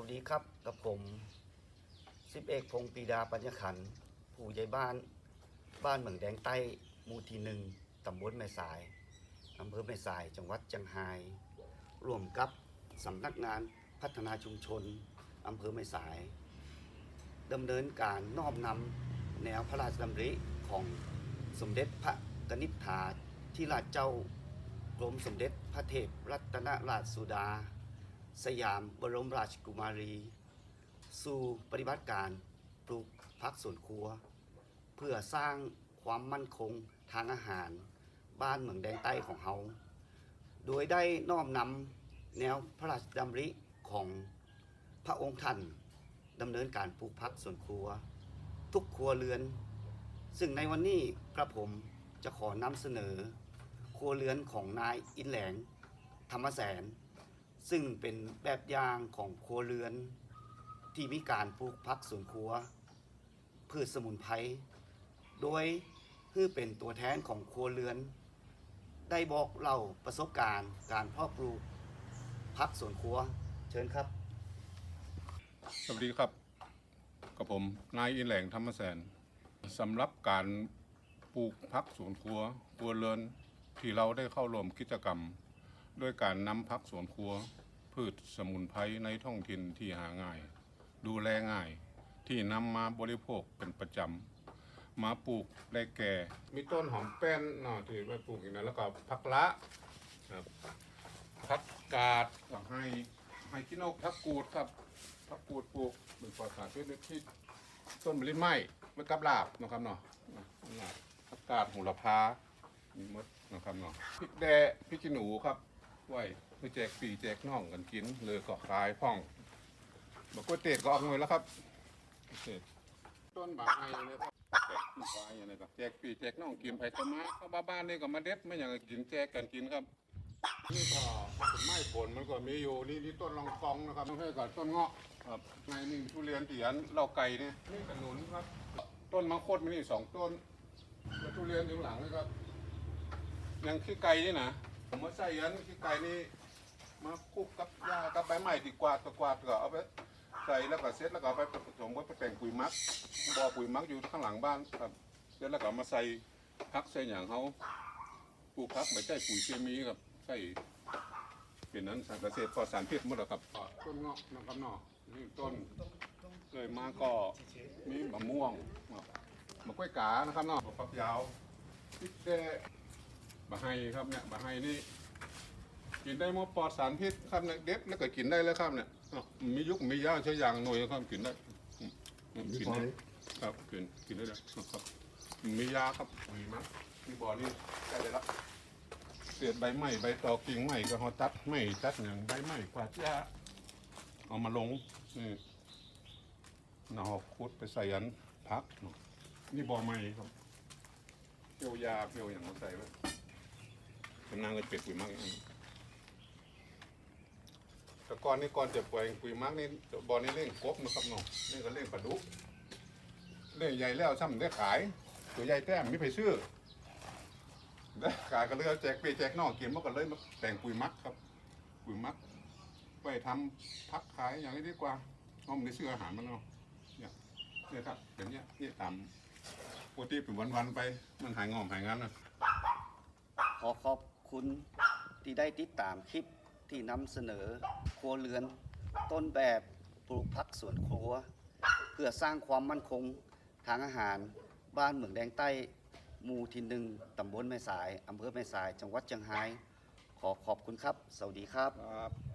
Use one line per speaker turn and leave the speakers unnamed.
วัสดีครับกับผมสิบเอกพงศ์ปีดาปัญญขันผู้ใหญ่บ้าน บ้านเหมืองแดงใต้หมู่ที่หนึ่งตำบลแม่สายอำเภอแม่สายจังหวัดจังไห้ร่วมกับสำนักงานพัฒนาชุมชนอำเภอแม่สายดำเนินการน้อมนำแนวพระราชดำริของสมเด็จพระกนิษฐาธิราชเจ้ากรมสมเด็จพระเทพรัตนราชสุดา สยามบรมราชกุมารี สู่ปฏิบัติการปลูกพักสวนครัว เพื่อสร้างความมั่นคงทางอาหาร บ้านเมืองแดงใต้ของเฮาโดยได้น้อมนำแนวพระราชดำริของพระองค์ท่านดำเนินการปลูกพักสวนครัว ทุกครัวเรือน ซึ่งในวันนี้กระผมจะขอนำเสนอ ครัวเรือนของนายอินแหลง ธรรมแสน ซึ่งเป็นแบบอย่างของครัวเรือน ที่มีการปลูกพักสวนครัว พืชสมุนไพรโดยเพื่อเป็นตัวแทนของครัวเรือน ได้บอกเล่าประสบการณ์การพาะปลูกพักสวนครัว เชิญครับ
สวัสดีครับ กับผมนายอินแหลงธรรมแสนสำหรับการปลูกพักสวนครัวครัวเรือนที่เราได้เข้าร่วมกิจกรรม ด้วยการนำพักสวนครัว พืชสมุนไพรในท้องถิ่นที่หาง่าย ดูแลง่าย ที่นำมาบริโภคเป็นประจำมาปลูกได้แก่ มีต้นหอมแป้นเนาะที่ไว้ปลูกอย่างนั้นแล้วก็พักละครับพักกาดกับให้ให้กินกพักกูดครับพักกูดปลูกเป็นปลอดสารพิษที่ต้นมะลิไหม้ไว้กับลาบนะครับเนาะลาบผักกาดโหูละพามีหมดนะครับเนาะพริกแดงพริกขี้หนูครับ ไว้ไปแจกปีแจกน่องกันกินเลยก็ขายพ่องบกล้วยเตดก็ออกหน่วยแล้วครับเตดต้นบางไอ้เนี่ยครับแจกปีกอย่างนี้ครับแจกปีแจกน่องกินไผ่ตะมะเข้าบ้านๆนี่ก็มาเด็ดไม่อย่างก็กินแจกกันกินครับนี่ก็ต้นไม้ผลมันก็มีอยู่นี่นี่ต้นลองกองนะครับต้องให้ก่อนต้นเงาะครับในนี่ทุเรียนเตียนเหล่าไก่เนี่ยนี่ขนุนครับ ต้นมะโคดมีนี่สองต้นแล้วทุเรียนอยู่หลังนะครับยังขี้ไก่นี่นะ ผมมาใส่ยันขี้ไก่นี่มาคลุกกับหญ้ากับใบไม้ที่กวาดตะกวาดก็เอาไปใส่แล้วก็เสร็จแล้วก็เอาไปผสมไว้ไปแต่งปุ๋ยหมักบ่อปุ๋ยหมักอยู่ข้างหลังบ้านครับเสร็จแล้วก็เอามาใส่พักใส่อย่างเขาปลูกพักไม่ใช่ปุ๋ยเคมีครับใช่เป็นนั้นสารเกษตรปลอดสารพิษหมดแล้วครับต้นเงาะนะครับเนาะนี่ต้นเลยมาก็มีมะม่วงมะมะกล้วยกานะครับเนาะมะฟักยาวพริกแดง บะไฮครับเนี่ยบะไฮนี่กินได้หมดปลอดสารพิษครับเนี่ยเด็ดแล้วก็กินได้แล้วครับเนี่ยเนาะมียุกมีย่างใช้ยางหน่วยครับกินได้อืมอืมกินได้ครับกินกินได้เลยนะครับ มียาครับมีมั้ยมีบ่อนี่ใกล้ได้แล้วเศษใบไม้ใบตอกิ่งไม้ก็เขาตัดไม้ตัดอย่างใบไม้กวาดหญ้าเอามาลงนี่เนาคุดไปใส่อันพักเนาะนี่บ่อไม้ครับเกี่ยวยาเกี่ยวอย่างมาใส่ไว้ กำลังก็เป็ดปุ๋ยมักอย่างนี้แต่ก่อนนี่ก่อนจะปล่อยปุ๋ยมักนี่บ่อนี้เล่งกบนะครับเนาะนี่ก็เล่งปลาดุกเล่งใหญ่แล้วซ้ำได้ขาย ตัวใหญ่แต้มไม่ไปซื้อได้ขายก็เลยเอาแจกปีแจกนอกกินมันก็เลยมาแต่งปุ๋ยมักครับ ปุ๋ยมักไปทำพักขายอย่างนี้ดีกว่าเพราะมันได้ซื้ออาหารมันเนาะเนี่ยเนี่ยครับแบบเนี้ยนี่ตามปกติเป็นวันๆไปมันหายงอมหายงานนะ
ขอขอบ คุณที่ได้ติดตามคลิปที่นำเสนอครัวเรือน ต้นแบบปลูกพักสวนครัว เพื่อสร้างความมั่นคงทางอาหารบ้านเหมืองแดงใต้หมู่ที่หนึ่งตำบลแม่สายอำเภอแม่สาย จังหวัดเชียงราย ขอขอบคุณครับ สวัสดีครับ
ครับนี่ครับ